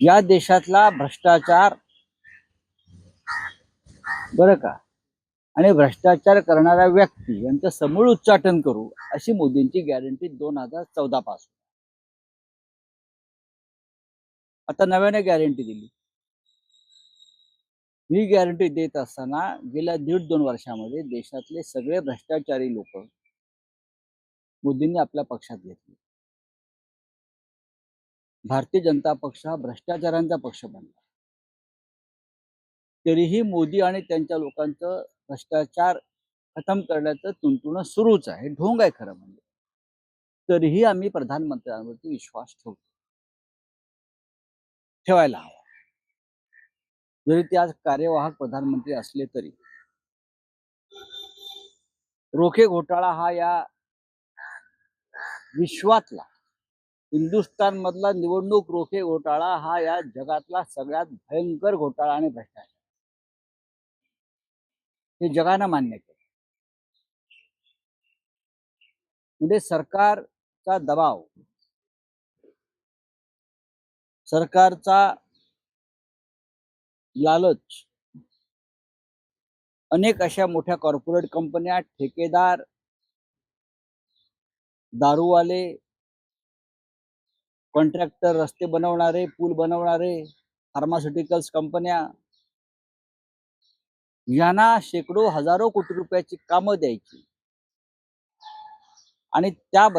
या देशातला भ्रष्टाचार बरं का? आणि भ्रष्टाचार करणाऱ्या व्यक्ती यांचं समूळ उच्चाटन करू अशी मोदींची गॅरंटी दोन हजार चौदा पासून. आता नव्याने गॅरंटी दिली. ही गॅरंटी देत असताना गेल्या दीड दोन वर्षामध्ये देशातले सगळे भ्रष्टाचारी लोक मोदींनी आपल्या पक्षात घेतले. भारतीय जनता पक्ष हा भ्रष्टाचारांचा पक्ष बनला. तरीही मोदी आणि त्यांच्या लोकांचं भ्रष्टाचार खतम करण्याचं तुंतुणं सुरूच आहे. ढोंग आहे खरं म्हणजे. तरीही आम्ही प्रधानमंत्र्यांवरती विश्वास ठेवतो. ठेवायला हवा. जरी ते आज कार्यवाहक प्रधानमंत्री असले तरी. रोखे घोटाळा हा या विश्वातला हिंदुस्थान मधला निवडणूक रोखे घोटाळा हा या जगातला सगळ्यात भयंकर घोटाळा आणि भ्रष्टाचार हे जगानं मान्य केलं. म्हणजे सरकारचा दबाव सरकारचा लालच अनेक अशा मोठ्या कॉर्पोरेट कंपन्या ठेकेदार दारूवाले कॉन्ट्रॅक्टर रस्ते बनवणारे पूल बनवणारे फार्मास्युटिकल्स कंपन्या यांना शेकडो हजारो कोटी रुपयाची कामं द्यायची. आणि त्या